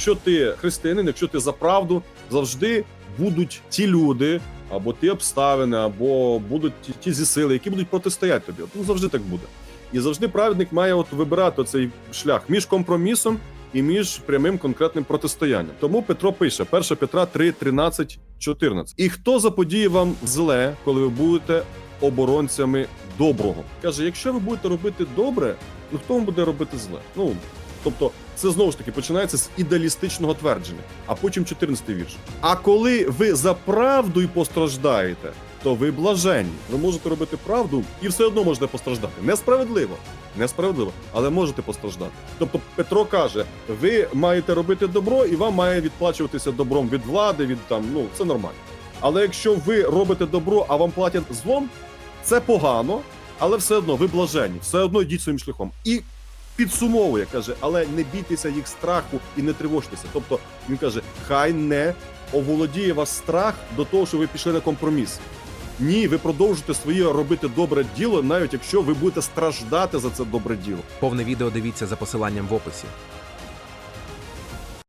якщо ти християнин, якщо ти за правду, завжди будуть ті люди, або ті обставини, або будуть ті, ті зі сили, які будуть протистояти тобі. От, Ну завжди так буде. І завжди праведник має от вибирати цей шлях між компромісом і між прямим конкретним протистоянням. Тому Петро пише: 1 Петра 3, 13, 14. І хто заподіє вам зле, коли ви будете оборонцями доброго? Каже: якщо ви будете робити добре, ну хто вам буде робити зле? Ну тобто, це знову ж таки починається з ідеалістичного твердження, а потім 14-й вірш. А коли ви за правду й постраждаєте, то ви блаженні. Ви можете робити правду і все одно можете постраждати. Несправедливо. Несправедливо, але можете постраждати. Тобто Петро каже: ви маєте робити добро, і вам має відплачуватися добром від влади, від там, ну це нормально. Але якщо ви робите добро, а вам платять злом, це погано, але все одно ви блаженні, все одно йдіть своїм шляхом. І підсумовує, каже, але не бійтеся їх страху і не тривожтеся. Тобто він каже, хай не оволодіє вас страх до того, що ви пішли на компроміс. Ні, ви продовжуєте своє робити добре діло, навіть якщо ви будете страждати за це добре діло. Повне відео дивіться за посиланням в описі.